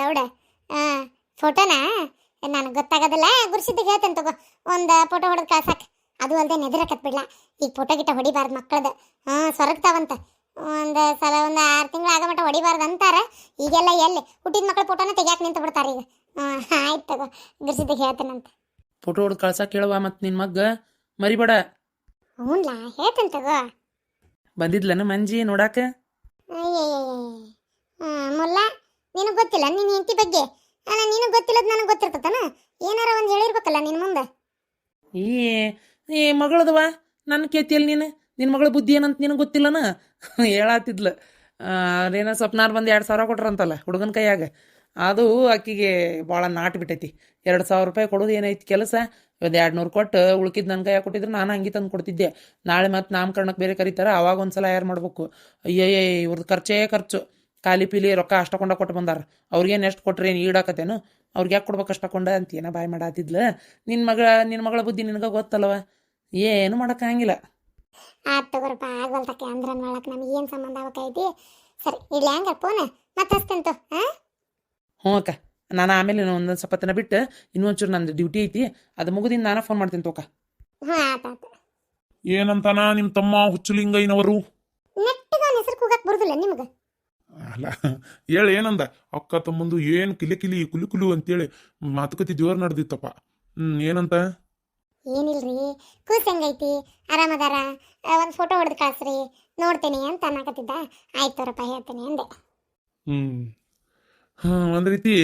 ದೌಡ ಹಾಂ ಫೋಟೋನಾ ನಾನು ಗೊತ್ತಾಗೋದಿಲ್ಲ. ಗುರ್ಸಿದ್ದಿಗೆ ಹೇಳ್ತೇನೆ ತಗೋ. ಒಂದು ಫೋಟೋ ಹೊಡೆದು ಕಳ್ಸಾಕ ಅದು ಅಲ್ಲದೆ ನೆದರಕತ್ ಬಿಡ್ಲ. ಈಗ ಫೋಟೋ ಗಿಟ ಹೊಡಿಬಾರ್ದು ಮಕ್ಕಳದು ಹಾಂ ಸೊರಗ್ತಾವಂತ ಒಂದು ಸಲ ಒಂದು ಆರು ತಿಂಗಳು ಆಗ ಮಟ್ಟ ಹೊಡಿಬಾರ್ದು ಅಂತಾರೆ. ಈಗೆಲ್ಲ ಎಲ್ಲಿ? ಹುಟ್ಟಿದ ಮಕ್ಕಳ ಫೋಟೋನ ತೆಗಿಯಾಕೆ ನಿಂತು ಬಿಡ್ತಾರೆ ಈಗ. ಹಾಂ ಆಯ್ತು ತಗೋ. ಗುರ್ಸಿದ್ದಿಗೆ ಹೇಳ್ತೇನಂತ ಫೋಟೋ ಹೊಡೆದು ಕಳ್ಸಕ್ಕೆ ಹೇಳುವ ಮತ್ತು ನಿನ್ನ ಮಗ್ಗ. ಮರಿಬೇಡ. ಹ್ಞೂನ್ಲಾ ಹೇಳ್ತೇನೆ ತಗೋ. ಬಂದಿದ್ಲನ ಮಂಜಿ ನೋಡಾಕ? ಮುಲ್ಲ ಗೊತ್ತಿಲ್ಲ ನಿನ್ನ ಹೆಂಡತಿ ಬಗ್ಗೆ. ಅಲ್ಲ, ನಿನಗೆ ಗೊತ್ತಿಲ್ಲದ ನನಗೆ ಗೊತ್ತಿರ್ತತನ ಏನಾರ ಒಂದು ಹೇಳಿರ್ಬೇಕಲ್ಲ ನಿನ್ನ ಮುಂದೆ. ಈ ಏ ಮಗಳದವ ನನ್ನ ಕೇತಿಯಲ್ಲಿ ನೀನು? ನಿನ್ನ ಮಗಳ ಬುದ್ಧಿ ಏನಂತ ನಿನಗೆ ಗೊತ್ತಿಲ್ಲನ? ಹೇಳಾತಿದ್ಲು. ಅವ್ರೇನೋ ಸ್ವಪ್ನಾರ್ ಬಂದು ಎರಡು ಸಾವಿರ ಕೊಟ್ರಂತಲ್ಲ ಹುಡುಗನ ಕೈಯಾಗ. ಅದು ಆಕಿಗೆ ಭಾಳ ನಾಟ್ ಬಿಟ್ಟೈತಿ. ಎರಡು ಸಾವಿರ ರೂಪಾಯಿ ಕೊಡೋದು ಏನೈತಿ ಕೆಲಸ? ಒಂದು ಎರಡು ನೂರು ಕೊಟ್ಟು ಉಳ್ಕಿದ್ದು ನನ್ನ ಕೈಯಾಗ ಕೊಟ್ಟಿದ್ರೆ ನಾನು ಹಂಗೆ ತಂದು ಕೊಡ್ತಿದ್ದೆ. ನಾಳೆ ಮತ್ತೆ ನಾಮಕರಣಕ್ಕೆ ಬೇರೆ ಕರೀತಾರೆ, ಅವಾಗ ಒಂದ್ಸಲ ಯಾರು ಮಾಡ್ಬೇಕು? ಅಯ್ಯಯ್ಯ ಇವ್ರದ್ದು ಖರ್ಚೇ ಖರ್ಚು. ಖಾಲಿ ಪೀಲಿ ರೊಕ್ಕ ಅಷ್ಟಕೊಂಡ ಕೊಟ್ಟು ಬಂದಾರ. ಅವ್ರಿಗೇನು ಎಷ್ಟು ಕೊಟ್ರೆ ಏನು ಈಡಾಕತ್ತೇನು ಅವ್ರಿಗೆ ಯಾಕೆ ಕೊಡ್ಬೇಕು ಅಷ್ಟಕೊಂಡ ಏನೋ ಬಾಯ್ ಮಾಡಾತಿದ್ಲ. ನಿನ್ನ ಮಗಳ ನಿನ್ನ ಮಗಳ ಬುದ್ಧಿ ನಿನಗೆ ಗೊತ್ತಲ್ವ? ಏನು ಮಾಡೋಕ್ಕಾಗಿಲ್ಲ ಆತ್ ತಗೋರಪ್ಪ ಆಗಲ್ತಕ್ಕೆ ಅಂದ್ರೆ ಮಾಡಕ್ ನಮ್ಗೆ ಏನು ಸಂಬಂಧ ಆಗೈತಿ ಸರಿ ಹಂಗ ಫೋನ್ ಮತ್ತೆ ಹಚ್ತೇಂತು ಹಾಂ ಹ್ಞೂ ಅಕ್ಕ ನಾನು ಆಮೇಲೆ ಒಂದೊಂದು ಸ್ವಲ್ಪ ದಿನ ಬಿಟ್ಟು ಇನ್ನೊಂಚೂರು ನಂದು ಡ್ಯೂಟಿ ಐತಿ ಅದು ಮುಗಿದಿಂದ ನಾನು ಫೋನ್ ಮಾಡ್ತೀನಿ ತೋಕ ಏನಂತಾನ ನಿಮ್ಮ ತಮ್ಮ ಹುಚ್ಚುಲಿಂಗಯ್ಯನವರು? ನೆಟ್ಟಿಗೆ ಹೆಸರು ಕೂಗಕ್ಕೆ ಬರುದಿಲ್ಲ ನಿಮ್ಗೆ? ಅಲ್ಲ ಹೇಳ ಏನಂದ? ಅಕ್ಕ ತಮ್ಮಂದು ಏನು ಕಿಲಿ ಕಿಲಿ ಕುಲು ಕುಲು ಅಂತೇಳಿ ಮಾತುಕತೆ ಜೋರ್ ನಡೆದಿತ್ತಪ್ಪ. ಹ್ಮ್ ಏನಂತ? ಏನಿಲ್ರಿ ಕೂಸ್ ಹೆಂಗೈತಿ? ಆರಾಮದಾರ? ಒಂದು ಫೋಟೋ ಹೊಡೆದು ಕಳ್ಸ್ರಿ. ನೋಡ್ತೇನೆ ಅಂತ ಅನ್ನಕತ್ತಿದ್ದ. ಆಯ್ತು ಅವರಪ್ಪ ಹೇಳ್ತೇನೆ ಅಂದೆ. ಹ್ಮ್ ಹಾ ಒಂದ್ ರೀತಿ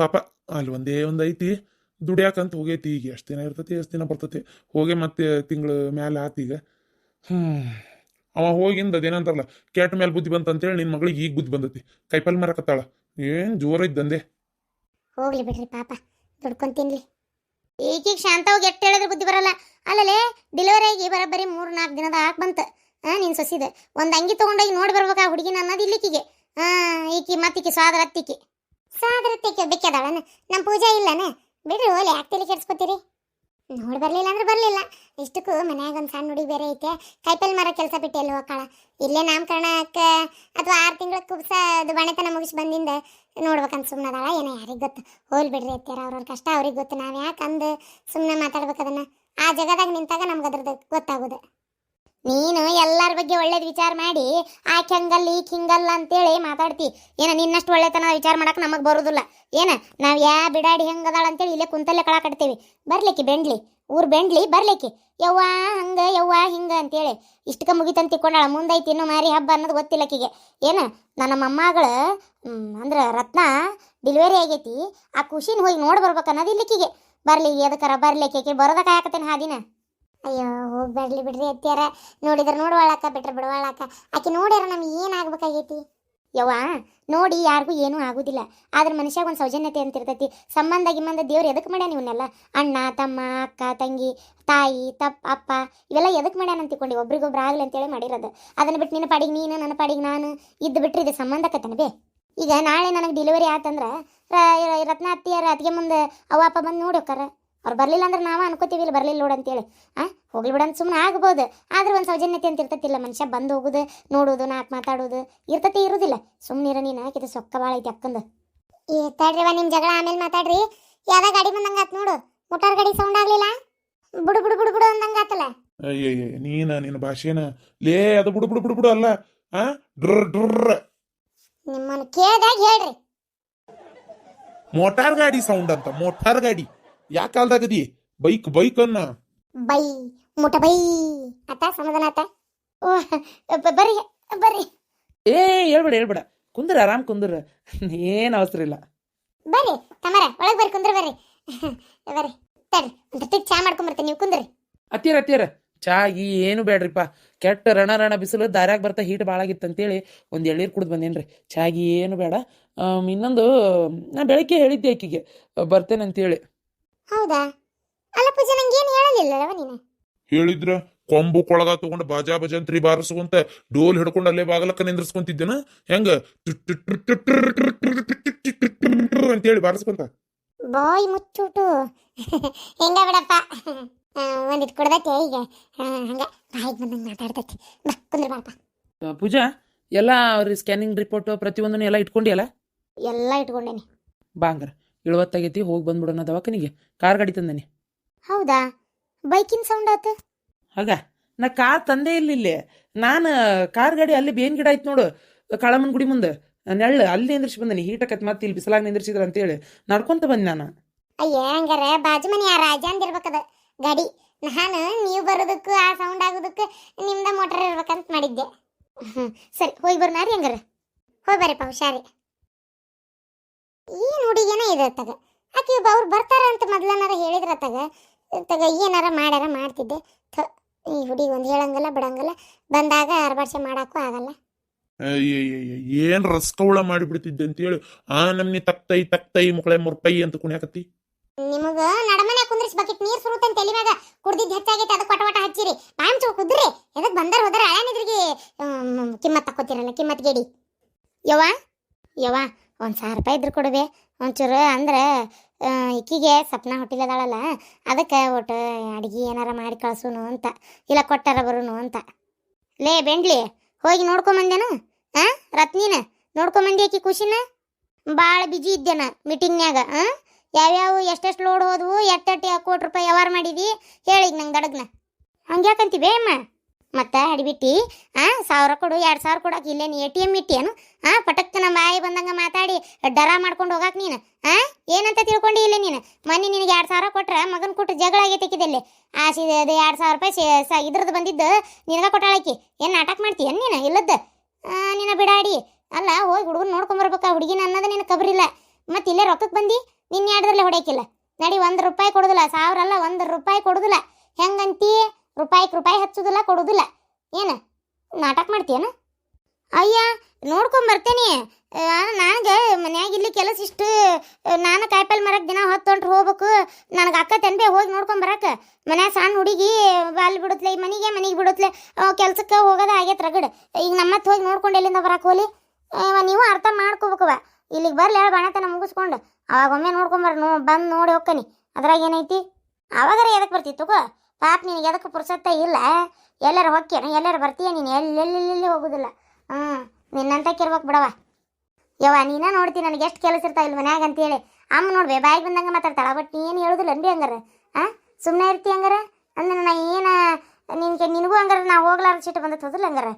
ಪಾಪ ಅಲ್ಲಿ ಒಂದೇ ಒಂದ್ ಐತಿ. ದುಡಿಯಾಕಂತ ಹೋಗೈತಿ ಈಗ. ಎಷ್ಟು ದಿನ ಇರ್ತತಿ ಎಷ್ಟು ದಿನ ಬರ್ತತಿ? ಹೋಗಿ ಮತ್ತೆ ತಿಂಗಳು ಮ್ಯಾಲೆ ಆತ್ ಈಗ. ಹ್ಮ್. ಅವ ಹೋಗಿಂದ ಅದೇನಂತಾರಲ್ಲ ಕೆಟ್ಟ ಮೇಲೆ ಬುದ್ಧಿ ಬಂತ ಅಂತೇಳಿ ನಿನ್ನ ಮಗಳಿಗೆ ಈಗ ಬುದ್ಧಿ ಬಂದತಿ. ಕೈಪಲ್ ಮರಕತ್ತಾಳ. ಏನ್ ಜೋರ ಇದ್ದಂದೆ ಹೋಗ್ಲಿ ಬಿಡ್ರಿ ಪಾಪ, ದುಡ್ಕೊಂಡ್ ತಿನ್ಲಿ. ಈಗೀಗ ಶಾಂತವಾಗಿ ಎಷ್ಟು ಹೇಳಿದ್ರೆ ಬುದ್ಧಿ ಬರಲ್ಲ. ಅಲ್ಲಲೇ ಡೆಲಿವರಿ ಆಗಿ ಬರೋಬ್ಬರಿ ಮೂರು ನಾಲ್ಕು ದಿನದ ಹಾಕ್ ಬಂತ. ಹಾ ನೀನು ಸೊಸಿದೆ. ಒಂದು ಅಂಗಿ ತಗೊಂಡೋಗಿ ನೋಡಿ ಬರ್ಬೇಕು ಆ ಹುಡುಗಿನ ಅನ್ನೋದು ಇಲ್ಲಿಕಿಗೆ ಹಾ ಈಕಿ ಮತ್ತಿಕಿ ಸ್ವಾದರತ್ತಿಕಿ ಸ್ವಾದರತ್ತಿಕೆ ಬೆಕ್ಕದಾಳನ ನಮ್ಮ ಪೂಜೆ ಇಲ್ಲನ? ಬಿಡ್ರಿ ಓಲೆ ಯಾಕೆ ತಲೆ ಕೆಡ್ಸ್ಕೊತೀರಿ. ನೋಡಿ ಬರಲಿಲ್ಲ ಅಂದ್ರೆ ಬರಲಿಲ್ಲ. ಇಷ್ಟಕ್ಕೂ ಮನ್ಯಾಗ ಒಂದು ಸಣ್ಣ ಹುಡುಗಿ ಬೇರೆ ಐತೆ. ಕೈಪಲ್ ಮರ ಕೆಲಸ ಬಿಟ್ಟೆ ಎಲ್ಲಿ ಹೋಗಾಳ ಇಲ್ಲೇ ನಾಮಕರಣಕ್ಕೆ ಅಥವಾ ಆರು ತಿಂಗಳ ಕುಬ್ಸ ಅದು ಬಣೆತನ ಮುಗಿಸಿ ಬಂದಿಂದ ನೋಡ್ಬೇಕಂತ ಸುಮ್ಮನೆ ಅದಾಳ. ಏನೋ ಯಾರಿಗೆ ಗೊತ್ತು. ಹೋಲ್ ಬಿಡ್ರಿ ಅತ್ಯಾರ ಅವ್ರವ್ರ ಕಷ್ಟ ಅವ್ರಿಗೆ ಗೊತ್ತು. ನಾವು ಯಾಕಂದು ಸುಮ್ಮನೆ ಮಾತಾಡ್ಬೇಕು ಅದನ್ನ. ಆ ಜಗದಾಗ ನಿಂತಾಗ ನಮ್ಗೆ ಅದ್ರದ್ದು ಗೊತ್ತಾಗೋದು. ನೀನು ಎಲ್ಲರ ಬಗ್ಗೆ ಒಳ್ಳೇದು ವಿಚಾರ ಮಾಡಿ, ಆಕೆ ಹಂಗಲ್ಲ, ಈಕೆ ಹಿಂಗಲ್ಲ ಅಂತೇಳಿ ಮಾತಾಡ್ತಿ. ಏನ ನಿನ್ನಷ್ಟು ಒಳ್ಳೆತನ ವಿಚಾರ ಮಾಡಕ್ಕೆ ನಮಗೆ ಬರೋದಿಲ್ಲ. ಏನ ನಾವು ಯಾ ಬಿಡಾಡಿ ಹೆಂಗದಾಳ ಅಂತೇಳಿ ಇಲ್ಲೇ ಕುಂತಲ್ಲೇ ಕಳ ಕಟ್ತೇವಿ ಬರ್ಲಿಕ್ಕೆ ಬೆಂಡ್ಲಿ, ಊರ್ ಬೆಂಡ್ಲಿ ಬರ್ಲಿಕ್ಕೆ. ಯವ್ವಾ ಹಂಗ, ಯವ್ವಾ ಹಿಂಗ ಅಂತೇಳಿ ಇಷ್ಟಕ ಮುಗಿತಂತ ತಿಕ್ಕೊಂಡಾಳ ಮುಂದೈತಿ ಇನ್ನೂ ಮಾರಿ ಹಬ್ಬ ಅನ್ನೋದು ಗೊತ್ತಿಲ್ಲ ಆಕಿಗೆ. ಏನ ನನ್ನ ಮೊಮ್ಮಗಳು ಅಂದ್ರೆ ರತ್ನ ಡೆಲಿವರಿ ಆಗೈತಿ. ಆ ಖುಷಿನ ಹೋಗಿ ನೋಡಿ ಬರ್ಬೇಕು ಅನ್ನೋದು ಇಲ್ಲಿಕ್ಕಿಗೆ. ಬರ್ಲಿ ಎದಕ್ಕರ ಬರ್ಲಿಕ್ಕೆ ಬರೋದಕ್ಕೆ ಹಾಕತ್ತೇನೆ ಹಾದಿನ? ಅಯ್ಯೋ, ಹೋಗಿ ಬರ್ಲಿ ಬಿಡ್ರಿ ಅತ್ಯಾರ ನೋಡಿದ್ರೆ ನೋಡುವಳಕ್ಕ ಬಿಟ್ರೆ ಬಿಡುವಳಕ್ಕ ಆಕೆ ನೋಡ್ಯಾರ ನಮ್ಗೆ ಏನಾಗ್ಬೇಕಾಗೈತಿ ಯವ್ವ, ನೋಡಿ ಯಾರಿಗೂ ಏನೂ ಆಗೋದಿಲ್ಲ. ಆದ್ರೆ ಮನುಷ್ಯಾಗ ಒಂದು ಸೌಜನ್ಯತೆ ಅಂತ ಇರ್ತೈತಿ. ಸಂಬಂಧ ಗಿಂಬಂಧ ದೇವ್ರು ಎದಕ್ಕೆ ಮಾಡ್ಯಾನ ಇವನ್ನೆಲ್ಲ ಅಣ್ಣ, ತಮ್ಮ, ಅಕ್ಕ, ತಂಗಿ, ತಾಯಿ ತಪ್ಪ ಅಪ್ಪ, ಇವೆಲ್ಲ ಎದಕ್ಕೆ ಮಾಡ್ಯಾನ ಅಂತ ತಿಳ್ಕೊಂಡು. ಒಬ್ರಿಗೊಬ್ರು ಆಗ್ಲಿ ಅಂತೇಳಿ ಮಾಡಿರೋದು. ಅದನ್ನ ಬಿಟ್ಟು ನಿನ್ನ ಪಾಡಿಗೆ ನೀನು, ನನ್ನ ಪಾಡಿಗೆ ನಾನು. ಇದ್ದು ಬಿಟ್ರೆ ಇದು ಸಂಬಂಧಕ್ಕತ್ತನ ಬೇ? ಈಗ ನಾಳೆ ನನಗೆ ಡೆಲಿವರಿ ಆತಂದ್ರೆ ರತ್ನ ಅತ್ತಿಯರ ಅತ್ತಿಗೆ ಮುಂದೆ ಅವ್ವ, ಅಪ್ಪ ಬಂದು ನೋಡಿ ಹೋಕ್ಕಾರ. ಅವ್ರು ಬರಲಿಲ್ಲ ಅಂದ್ರೆ ನಾವು ಅನ್ಕೋತೀವಿ ಇಲ್ಲಿ ಬರಲಿಲ್ಲ ನೋಡು ಅಂತೇಳಿ. ಆ ಹೋಗ್ಲಿ ಬಿಡ ಅಂತ ಸುಮ್ಮನೆ ಆಗ್ಬೋದು. ಆದ್ರೆ ಒಂದು ಸೌಜನ್ಯತೆ ಅಂತ ಇರ್ತತಿಲ್ಲ ಮನುಷ್ಯ ಬಂದು ಹೋಗುದು ನೋಡೋದು ನಾಲ್ಕು ಮಾತಾಡೋದು ಇರ್ತತಿ ಇರೋದಿಲ್ಲ. ಸುಮ್ಮನೆ ಇರೋ ನೀನು ಹಾಕಿದ ಸೊಕ್ಕ ಭಾಳ ಐತಿ ಅಕ್ಕಂದು. ಏ ತಡ್ರಿವ ನಿಮ್ಮ ಜಗಳ ಆಮೇಲೆ ಮಾತಾಡ್ರಿ. ಯಾವ ಗಾಡಿ ಬಂದಂಗೆ ಆತ್ ನೋಡು. ಮೋಟಾರ್ ಗಾಡಿ ಸೌಂಡ್ ಆಗ್ಲಿಲ್ಲ? ಬುಡು ಬುಡು ಬುಡು ಬುಡು ಅಂದಂಗೆ ಆತಲ್ಲ. ಅಯ್ಯಯ್ಯ ನೀನ ನಿನ್ನ ಭಾಷೆನ. ಲೇ ಅದು ಬುಡು ಬುಡು ಬುಡು ಬಿಡು ಅಲ್ಲ. ಆ ಡ್ರ್ ಡ್ರ್ ನಿಮ್ಮನ್ನು ಕೇಳ್ದಾಗ ಹೇಳ್ರಿ. ಮೋಟಾರ್ ಗಾಡಿ ಸೌಂಡ್ ಅಂತ ಮೋಟಾರ್ ಗಾಡಿ. ಯಾ ಕಾಲ್ದಾಗದಿ ಬೈಕ್ ಬೈಕ್ ಅನ್ನ? ಬೈ ಮುಟ ಬೈ. ಆತ ಸಮಾಧಾನ ಆತ. ಓ ಬ- ಬರ್ರಿ ಬರ್ರಿ. ಏ ಹೇಳ್ಬೇಡ ಹೇಳ್ಬೇಡ. ಕುಂದ್ರ ಆರಾಮ್ ಕುಂದ್ರ. ಏನು ಅವಸರ ಇಲ್ಲ. ಬರ್ರಿ ತಮರ ಒಳಗೆ ಬರ್ರಿ ಕುಂದ್ರ ಬರ್ರಿ. ಬರ್ರಿ ತಡ್ರಿ ಒಂದು ಚಾ ಚಾ ಮಾಡ್ಕೊಂಬರ್ತೀನಿ ನೀವು ಕುಂದ್ರಿ. ಅತ್ತಿಯರ ಅತ್ತಿಯರ. ಚಾ ಈ ಏನು ಬೇಡ್ರಿಪ್ಪ. ಕೆಟ್ಟ ರಣ ರಣ ಬಿಸಿಲು ದಾರ್ಯಾಗ ಬರ್ತಾ ಹೀಟ್ ಭಾಳ ಆಗಿತ್ತು ಅಂತೇಳಿ ಒಂದು ಎಳ್ನೀರು ಕುಡ್ದು ಬಂದೇನ್ರಿ. ಚಾಗಿ ಏನು ಬೇಡ. ಇನ್ನೊಂದು ನಾ ಬೆಳಗ್ಗೆ ಹೇಳಿದ್ದೆ ಆಕಿಗೆ. ಬರ್ತೇನೆ ಅಂತೇಳಿ ಹೌದಾ ಅಲ್ಲ ಪೂಜಾ ನಂಗೆ ಏನು ಹೇಳಲಿಲ್ಲವ ನೀನು ಹೇಳಿದ್ರ ಕೊಂಬು ಕೊಳಗ ತಗೊಂಡು ಬಾಜಾ ಬಜಂತ್ರಿ ಬಾರಿಸ್ಕೊಂತ ಡೋಲ್ ಹಿಡ್ಕೊಂಡು ಅಲ್ಲೇ ಬಾಗಲಕ್ಕ ನಿಂದ್ರಸ್ಕೊಂತಿದ್ದೇನ ಹೆಂಗ ಅಂತೇಳಿ ಬಾರಿಸ್ಕೊಂತ ಬಾಯ್ ಮುಚ್ಚುಟು ಹೆಂಗ ಬಿಡಪ್ಪ ಒಂದಿಟ್ಟು ಕೊಡ್ದೈತೆ ಈಗ ಹಂಗ ಬಾಯಿಗೆ ಬಂದಂಗೆ ಮಾತಾಡ್ತೈತಿ ಬಾ ಕುಂದ್ರ ಬಾರಪ್ಪ ಪೂಜಾ ಎಲ್ಲ ಅವ್ರ ಸ್ಕ್ಯಾನಿಂಗ್ ರಿಪೋರ್ಟ್ ಪ್ರತಿಯೊಂದನ್ನು ಎಲ್ಲ ಇಟ್ಕೊಂಡಿಯಲ್ಲ ಎಲ್ಲ ಇಟ್ಕೊಂಡೇನಿ ಬಾಂಗ್ರ ಇಳುವತ್ತಾಗೈತಿ ಹೋಗಿ ಬಂದ್ಬಿಡೋಣ ದವಾಖಾನಿಗೆ. ಕಾರ್ ಗಾಡಿ ತಂದನಿ. ಹೌದಾ? ಬೈಕಿನ ಸೌಂಡ್ ಆತ? ಆಗ ನಾ ಕಾರ್ ತಂದೆ ಇಲ್ಲ ಇಲ್ಲಿ ನಾನು ಕಾರ್ ಗಾಡಿ ಅಲ್ಲಿ ಬೇನ್ ಗಿಡ ಆಯ್ತು ನೋಡು ಕಾಳಮ್ಮನ ಗುಡಿ ಮುಂದೆ. ನೆಳ್ಳ ಅಲ್ಲಿ ನಿಂದ್ರಿಸಿ ಬಂದನಿ. ಹೀಟಕತ್ ಮತ್ತೆ ಇಲ್ಲಿ ಬಿಸಿಲಾಗಿ ನಿಂದ್ರಿಸಿದ್ರ ಅಂತೇಳಿ. ನಡ್ಕೊಂತ ಬಂದೆ ನಾನು. ಅಯ್ಯ ಹಂಗಾರ ಬಾಜು ಮನೆ ಆ ರಾಜ ಅಂದಿರ್ಬೇಕದ ಗಾಡಿ. ನಾನು ನೀವು ಬರೋದಕ್ಕೂ ಆ ಸೌಂಡ್ ಆಗೋದಕ್ಕೆ ನಿಮ್ದ ಮೋಟರ್ ಇರ್ಬೇಕಂತ ಮಾಡಿದ್ದೆ. ಸರಿ ಹೋಗಿ ಬರ್ನಾರಿ ಹಂಗಾರ. ಹೋಗಿ ಬರ್ರಿಪ್ಪ ಹುಷಾರಿ. ಏನು ಹುಡುಗಿನ ಇದೆ ತಗ? ಆಕೆ ಅವ್ರು ಬರ್ತಾರ ಅಂತ ಮೊದ್ಲನಾರ ಹೇಳಿದ್ರ ತಗ? ತಗ ಏನಾರ ಮಾಡ್ಯಾರ ಮಾಡ್ತಿದ್ದೆ. ಥ ಈ ಹುಡುಗಿ ಒಂದು ಹೇಳಂಗಲ್ಲ ಬಿಡಂಗಲ್ಲ. ಬಂದಾಗ ಅರ್ಬಾಡ್ಸೆ ಮಾಡಕ್ಕೂ ಆಗಲ್ಲ. ಏನ್ ರಸ್ಕೌಳ ಮಾಡಿಬಿಡ್ತಿದ್ದೆ ಅಂತೇಳಿ ಆ ನಮ್ನಿ ತಕ್ತೈ ತಕ್ತೈ ಮುಕ್ಳೆ ಮುರ್ಪೈ ಅಂತ ಕುಣಿಯಾಕತ್ತಿ. ನಿಮಗ ನಡಮನೆ ಕುಂದ್ರಿಸ್ ಬಕೆಟ್ ನೀರ್ ಸುರುತ್ತೆ ತಲೆ ಮ್ಯಾಗ ಕುಡ್ದಿದ್ ಹೆಚ್ಚಾಗೈತೆ ಅದಕ್ಕೆ ಕೊಟವಟ ಕೊಟ ಹಚ್ಚಿರಿ. ಬಾಯ್ ಚು ಕುದ್ರಿ ಎದಕ್ ಬಂದರ್ ಹೋದಾರ? ಹಳೆನಿದ್ರಿಗೆ ಕಿಮ್ಮತ್ ತಕ್ಕೋತಿರಲ್ಲ ಕಿಮ್ಮತ್ ಗೇಡಿ. ಯವ್ವ ಯವ್ವ. ಒಂದ್ ಸಾವಿರ ರೂಪಾಯಿ ಇದ್ರೆ ಕೊಡುವೆ. ಒಂಚೂರು ಅಂದ್ರೆ ಇಕ್ಕಿಗೆ ಸಪ್ನ ಹುಟ್ಟಿಲ್ಲದಾಳಲ್ಲ ಅದಕ್ಕೆ ಒಟ್ಟು ಅಡುಗೆ ಏನಾರ ಮಾಡಿ ಕಳಿಸೋನು ಅಂತ. ಇಲ್ಲ ಕೊಟ್ಟಾರ ಬರುನು ಅಂತ. ಲೇ ಬೆಂಡ್ಲಿ, ಹೋಗಿ ನೋಡ್ಕೊಂಬಂದೇನು? ಹಾಂ ರತ್ನಿನ, ನೋಡ್ಕೊಂಬಂದಿ ಆಕಿ ಖುಷಿನ? ಭಾಳ ಬಿಜಿ ಇದ್ದೇನ ಮೀಟಿಂಗ್ನ್ಯಾಗ ಹಾಂ ಯಾವ್ಯಾವ, ಎಷ್ಟೆಷ್ಟು ಲೋಡ್ ಹೋದವು ಎಟ್ಟೆಟ್ಟು ಕೋಟಿ ರೂಪಾಯಿ ವ್ಯವಹಾರ ಮಾಡಿದಿ? ಹೇಳಿ ನಂಗೆ ದಡಗ್ನ. ಹಂಗ್ಯಾಕಂತೀವಿ ಅಮ್ಮ? ಮತ್ತೆ ಹಡಿಬಿಟ್ಟಿ ಆ, ಸಾವಿರ ಕೊಡು, ಎರಡು ಸಾವಿರ ಕೊಡಕ್ಕೆ ಇಲ್ಲೇನು ಎ ಟಿ ಎಂ ಇಟ್ಟಿಯೇನು ಆ ಪಟಕ್ಕನ ಬಾಯಿ ಬಂದಂಗ ಮಾತಾಡಿ, ಡರ ಮಾಡ್ಕೊಂಡು ಹೋಗಾಕ ನೀನು? ಆ, ಏನಂತ ತಿಳ್ಕೊಂಡು ಇಲ್ಲ ನೀನು? ಮೊನ್ನೆ ನಿನಗೆ ಎರಡು ಸಾವಿರ ಕೊಟ್ರ ಮಗನ ಕೊಟ್ಟು ಜಗಳ ಆಗೈತೆಕಿದಲ್ಲಿ ಆ, ಸಿ ಎರಡು ಸಾವಿರ ರೂಪಾಯಿ ಇದ್ರದ್ದು ಬಂದಿದ್ದು ನಿನಗ ಕೊಟ್ಟಾಳಕ್ಕಿ ಏನು ನಾಟಕ ಮಾಡ್ತೀಯ ನೀನು ಇಲ್ಲದ್ದು? ನಿನ್ನ ಬಿಡಾಡಿ. ಅಲ್ಲ, ಹೋಗಿ ಹುಡುಗನ ನೋಡ್ಕೊಂಬರ್ಬೇಕಾ ಹುಡುಗಿನ ಅನ್ನೋದು ನಿನ್ನ ಕಬ್ರಿಲ್ಲ. ಮತ್ತೆ ಇಲ್ಲೇ ರೊಕ್ಕಕ್ಕೆ ಬಂದು? ನಿನ್ನ ಎರಡರಲ್ಲೇ ಹೊಡೆಯಕಿಲ್ಲ. ನಡಿ ಒಂದು ರೂಪಾಯಿ ಕೊಡುದಿಲ್ಲ, ಸಾವಿರ ಅಲ್ಲ, ಒಂದು ರೂಪಾಯಿ ಕೊಡುದಿಲ್ಲ. ಹೆಂಗಂತಿ? ರೂಪಾಯಿಗೆ ರೂಪಾಯಿ ಹಚ್ಚುದಿಲ್ಲ, ಕೊಡುದಿಲ್ಲ. ಏನು? ನಾಟಕ ಮಾಡ್ತೀಯನ? ಅಯ್ಯ, ನೋಡ್ಕೊಂಡ್ ಬರ್ತೇನೆ. ನನಗೆ ಮನ್ಯಾಗ ಇಲ್ಲಿ ಕೆಲಸ ಇಷ್ಟು ನಾನು ಕಾಯಿಪಲ್ಲೆ ಮರಕ್ಕೆ ದಿನ ಹೊತ್ತೊಂಟ್ರು ಹೋಗ್ಬೇಕು. ನನಗೆ ಅಕ್ಕ ತಂದೆ ಹೋಗಿ ನೋಡ್ಕೊಂಡ್ ಬರಕ್ಕೆ ಮನ್ಯಾಗ ಸಣ್ಣ ಹುಡುಗಿ ಅಲ್ಲಿ ಬಿಡುತ್ತಲೆ ಈ ಮನೆಗೆ ಮನೆಗೆ ಬಿಡುತ್ತಲೆ ಕೆಲ್ಸಕ್ಕೆ ಹೋಗೋದ ಆಗೈತೆ ರಗಡ್. ಈಗ ನಮ್ಮತ್ತೆ ಹೋಗಿ ನೋಡ್ಕೊಂಡು ಎಲ್ಲಿಂದ ಬರಕ್ಕೆ ಹೋಲಿ? ನೀವು ಅರ್ಥ ಮಾಡ್ಕೋಬೇಕವ ಇಲ್ಲಿಗೆ ಬರ್ಲಿ ಹೇಳಿ ಬಾಣತನ ಮುಗಿಸ್ಕೊಂಡು. ಅವಾಗ ಒಮ್ಮೆ ನೋಡ್ಕೊಂಬರ್ ನೋ, ಬಂದು ನೋಡಿ ಹೋಗ್ಕನಿ. ಅದ್ರಾಗ ಏನೈತಿ? ಅವಾಗಾರ ಎದಕ್ಕೆ ಬರ್ತಿತ್ತು ತಗೋ ಪಾಪ ನಿನಗೆ ಎದಕ್ಕೆ ಪುರ್ಸತ್ತ ಇಲ್ಲ. ಎಲ್ಲಾರ ಹೊಕ್ಕೇನ ಎಲ್ಲಾರ ಬರ್ತೀಯ ನೀನು? ಎಲ್ಲೆಲ್ಲೆಲ್ಲಿ ಹೋಗುದಿಲ್ಲ? ಹ್ಞೂ ನಿನ್ನಂತಕ್ಕಿರ್ಬೇಕು ಬಿಡವ ಯವ್ವ, ನೀನ ನೋಡ್ತೀನಿ ನನಗೆ ಎಷ್ಟು ಕೆಲಸ ಇರ್ತಾ ಇಲ್ಲ ಮನ್ಯಾಗ ಅಂತೇಳಿ. ಅಮ್ಮ ನೋಡ್ಬೇ, ಬಾಯಿಗೆ ಬಂದಂಗೆ ಮಾತಾಡ್ತಾಳ. ಬಟ್ ನೀ ಏನು ಹೇಳುದಿಲ್ಲ ಅನ್ರಿ ಹಂಗಾರ. ಹಾಂ ಸುಮ್ಮನೆ ಇರ್ತಿ ಹಂಗಾರೆ? ಅಂದ್ರೆ ನಾ ಏನು, ನಿನಗೆ, ನಿನಗೂ ಹಂಗಾರೆ ನಾ ಹೋಗ್ಲಾರ ಸಿಟ್ಟು ಬಂದತ್ ಹೋದಿಲ್ಲ ಹಂಗಾರೆ?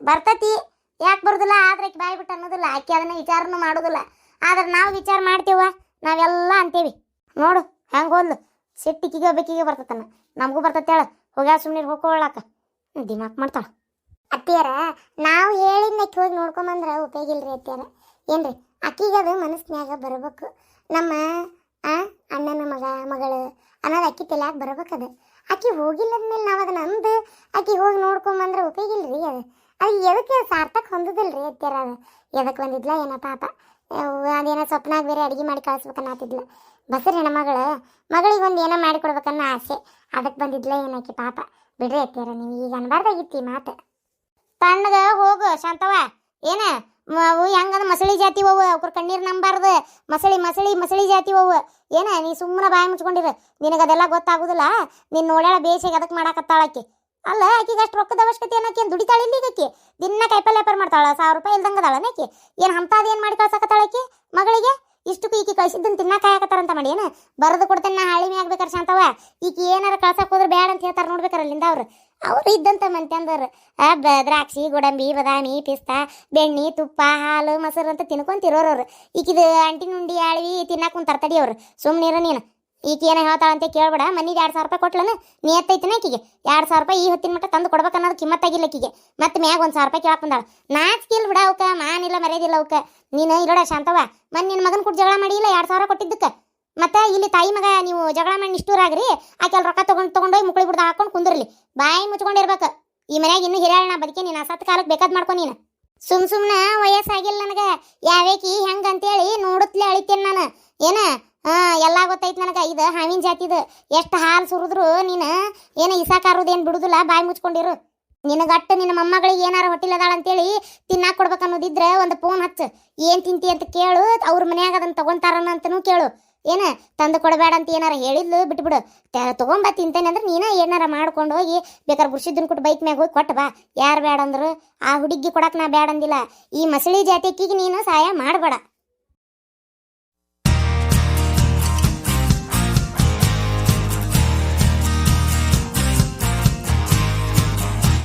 ಬರ್ತತಿ, ಯಾಕೆ ಬರುದಿಲ್ಲ? ಆದ್ರೆ ಆಕೆ ಬಾಯಿ ಬಿಟ್ಟು ಅನ್ನೋದಿಲ್ಲ. ಆಕೆ ಅದನ್ನ ವಿಚಾರನೂ ಮಾಡೋದಿಲ್ಲ. ಆದ್ರೆ ನಾವು ವಿಚಾರ ಮಾಡ್ತೀವ ನಾವೆಲ್ಲ ಅಂತೀವಿ. ನೋಡು, ಹೆಂಗೆ ಹೋದ್ಲು. ಸಿಟ್ಟಿಗೆ ಬೇಕಿಗೆ ಬರ್ತತನ. ನಮಗೂ ಬರ್ತತೆ ಹೇಳ. ಹೋಗ್ಯಾಳ ಸುಮ್ಮನೆ ಹೋಗ್ಕೊಳ್ಳಾಕ ದಿಮಾಕ್ ಮಾಡ್ತಾಳ. ಅತ್ತಿಯರ, ನಾವು ಹೇಳಿದ್ನ ಆಕಿ ಹೋಗಿ ನೋಡ್ಕೊಂಬಂದ್ರ ಉಪಯೋಗ ಇಲ್ರಿ ಅತ್ತಿಯರ. ಏನ್ರಿ ಅಕ್ಕಿಗೆ ಅದು ಮನಸ್ನ್ಯಾಗ ಬರಬೇಕು. ನಮ್ಮ ಅಣ್ಣನ ಮಗ, ಮಗಳು ಅನ್ನೋದು ಅಕ್ಕಿ ತಲ್ಯಾಗ ಬರ್ಬೇಕದು ಆಕಿ ಹೋಗಿಲ್ಲದ್ಮೇಲೆ ನಾವು ಅಂದು ಆಕಿ ಹೋಗಿ ನೋಡ್ಕೊಂಬಂದ್ರೆ ಉಪಯೋಗ ಇಲ್ರಿ ಅದು. ಅದು ಎದಕ್ಕೆ ಸಾರ್ಥಕ್ ಹೊಂದದಿಲ್ರಿ ಅತ್ತಿಯರ ಅದು ಎದಕ್ಕೆ ಬಂದಿದ್ಲ? ಏನೋ ಪಾಪ? ಅದೇನೋ ಸ್ವಪ್ನಾಗ ಬೇರೆ ಅಡುಗೆ ಮಾಡಿ ಕಳಿಸ್ಬೇಕನ್ನತ್ತಿದ್ಲ ಬಸರಿ ಹೆಣ್ಮಗಳು, ಮಗಳಿಗೆ ಒಂದು ಏನೋ ಮಾಡಿ ಕೊಡ್ಬೇಕನ್ನೋ ಆಸೆ. ಅದಕ್ಕೆ ಬಂದಿದ್ಲ ಏನಕ್ಕೆ ಪಾಪ? ಬಿಡ್ರಿ ಅತ್ತಿಯರ ನೀವು ಈಗ ಅನ್ಬಾರ್ದಾಗಿತ್ತು ಈ ಮಾತು. ತಣ್ಣಗ ಹೋಗು ಶಾಂತವ ಏನ? ಅವು ಹೆಂಗದ? ಮಸಳಿ ಜಾತಿ ಅವು ಅವ್ರ ಕಣ್ಣೀರು ನಂಬಾರ್ದು. ಮಸಳಿ ಮಸಳಿ ಮಸಳಿ ಜಾತಿ ಅವು ಏನ, ನೀ ಸುಮ್ಮನೆ ಬಾಯಿ ಮುಚ್ಕೊಂಡಿರು. ನಿನಗದೆಲ್ಲ ಗೊತ್ತಾಗೋದಿಲ್ಲ? ನೀನು ನೋಡ್ಯಾಳ ಬೇಸಿಗೆ ಅದಕ್ಕೆ ಮಾಡಾಕತ್ತಾಳಕಿ. ಅಲ್ಲ, ಆಕಿಗೆ ಅಷ್ಟು ರೊಕ್ಕದ ಅವಶ್ಯಕತೆ ಏನಕ್ಕೆ ಏನು ದುಡಿತಾಳೆ ಇಲ್ಲಿ ಆಕಿ? ದಿನ ಕಾಯಿಪಲ್ಲೆ ವ್ಯಾಪಾರ ಮಾಡ್ತಾಳ ಸಾವಿರ ರೂಪಾಯಿ ಇಲ್ದಂಗೆ ಅದಾಳ ಆಕಿ? ಏನು ಹಂತಾದ ಏನು ಮಾಡಿ ಕಳ್ಸಕತ್ತಾಳಕಿ ಮಗಳಿಗೆ? ಇಷ್ಟಕ್ಕೂ ಈಕಿ ಕಳ್ಸಿದ್ದನ್ನ ತಿನ್ನಕ್ಕೆ ಹಾಕತ್ತಾರಂತ ಮಾಡಿ ಏನು? ಬರೆದು ಕೊಡ್ತೇನೆ ನಾ ಹಳ್ಳಿ ಆಗ್ಬೇಕಾರೆ ಶಾಂತವ ಈಕಿ ಏನಾರ ಕಳ್ಸಕ್ಕೆ ಹೋದ್ರೆ ಬೇಡ ಅಂತ ಹೇಳ್ತಾರೆ ನೋಡ್ಬೇಕಾರೆ ಅಲ್ಲಿಂದ ಅವ್ರು. ಅವ್ರು ಇದ್ದಂತ ಬ- ದ್ರಾಕ್ಷಿ, ಗೋಡಂಬಿ, ಬದಾಮಿ, ಪಿಸ್ತಾ, ಬೆಣ್ಣೆ, ತುಪ್ಪ, ಹಾಲು, ಮೊಸರು ಅಂತ ತಿನ್ಕೊಂತಿರೋರು ಈಕಿದು ಅಂಟಿನ ಉಂಡಿ ಆಳ್ವಿ ತಿನ್ನಕ್ಕೆ ತರ್ತಡಿ ಅವ್ರು. ಸುಮ್ಮನಿರ ನೀನು. ಈಕಿ ಏನೋ ಹೇಳ್ತಾಳಂತೆ ಕೇಳ್ಬೇಡ. ಮನಿಗೆ ಎರಡು ಸಾವಿರ ರೂಪಾಯಿ ಕೊಟ್ಲನ ನೀ ಎತ್ತೈತಿನ ಆಕಿಗೆ ಎರಡು ಸಾವಿರ ರೂಪಾಯಿ ಈ ಹೊತ್ತಿನ ಮಟ್ಟ ತಂದು ಕೊಡ್ಬೇಕು ಅನ್ನೋದು ಕಿಮ್ಮತ್ತಾಗಿಲ್ಲ ಆಕಿಗೆ ಮತ್ತೆ ಮ್ಯಾಗ ಒಂದು ಸಾವಿರ ರೂಪಾಯಿ ಕೇಳಕ್ ಬಂದಾಳ. ನಾಚಿಕಿಲ್ ಬಿಡ ಅವಕ್ಕ ಮಾನಿಲ್ಲ ಮರ್ಯಾದಿಲ್ಲ ಅವಕ್ಕ ನೀನು ಇರೋಡ ಶಾಂತವ ಮನ್ ನಿನ್ನ ಮಗನ ಕೂಡ ಜಗಳ ಮಾಡಿಲ್ಲ ಎರಡು ಸಾವಿರ ಕೊಟ್ಟಿದ್ದಕ್ಕೆ. ಮತ್ತೆ ಇಲ್ಲಿ ತಾಯಿ ಮಗ ನೀವು ಜಗಳ ಮಾಡಿ ನಿಷ್ಠೂರಾಗ್ರಿ ಆಕೆ ಅಲ್ಲಿ ರೊಕ್ಕ ತಗೊಂಡು ತೊಗೊಂಡೋಗಿ ಮುಕ್ಳಿ ಬಿಡ್ದ ಹಾಕೊಂಡು ಕುಂದಿರಲಿ. ಬಾಯಿ ಮುಚ್ಕೊಂಡಿರ್ಬೇಕು. ಈ ಮನ್ಯಾಗ ಇನ್ನೂ ಹಿರಿಯಾಳ ನಾ ಬದುಕಿ ನೀನು ಸತ್ ಕಾಲಕ್ಕೆ ಬೇಕಾದ್ ಮಾಡ್ಕೊ ನೀನು. ಸುಮ್ ಸುಮ್ನ ವಯಸ್ಸಾಗಿಲ್ಲ ನನಗೆ. ಯಾವೇಕಿ ಹೆಂಗ ಅಂತೇಳಿ ನೋಡುತ್ತಲೇ ಅಳಿತೇನೆ ನಾನು. ಏನ? ಹಾ, ಎಲ್ಲ ಗೊತ್ತೈತಿ ನನಗೆ. ಇದು ಹಾವಿನ ಜಾತಿದು. ಎಷ್ಟು ಹಾಲು ಸುರಿದ್ರು ನೀನು? ಏನ ಇಸಾಕಾರುದೇನು ಬಿಡುದಿಲ್ಲ? ಬಾಯಿ ಮುಚ್ಕೊಂಡಿರು. ನಿನಗಟ್ಟು ನಿನ್ನ ಮೊಮ್ಮಗಳಿಗೆ ಏನಾರು ಹೊಟ್ಟಿಲದಾಳ ಅಂತೇಳಿ ತಿನ್ನಾಕ್ ಕೊಡ್ಬೇಕು ಅನ್ನೋದಿದ್ರೆ ಒಂದು ಫೋನ್ ಹಚ್ಚು. ಏನು ತಿಂತಿ ಅಂತ ಕೇಳು, ಅವ್ರ ಮನ್ಯಾಗ ಅದನ್ನ ತಗೊಂತಾರನ ಅಂತನೂ ಕೇಳು. ಏನು? ತಂದು ಕೊಡಬೇಡ ಅಂತ ಏನಾರ ಹೇಳಿದ್ಲು? ಬಿಟ್ಬಿಡು. ತಗೊಂಬ ತಿಂತೇನೆ ಅಂದ್ರೆ ನೀನ ಏನಾರ ಮಾಡ್ಕೊಂಡು ಹೋಗಿ ಬೇಕಾದ್ರೆ ಗುರ್ಸಿದ್ದನ್ ಕೊಟ್ಟು ಬೈಕ್ ಮ್ಯಾಗ ಹೋಗಿ ಕೊಟ್ಟು ಬಾ. ಯಾರು ಬೇಡ ಅಂದ್ರು ಆ ಹುಡುಗಿ ಕೊಡಕ್ಕೆ ನಾ ಬೇಡ ಅಂದಿಲ್ಲ ಈ ಮಸಳಿ ಜಾತಿಕಿಗೆ ನೀನು ಸಹಾಯ ಮಾಡಬೇಡ.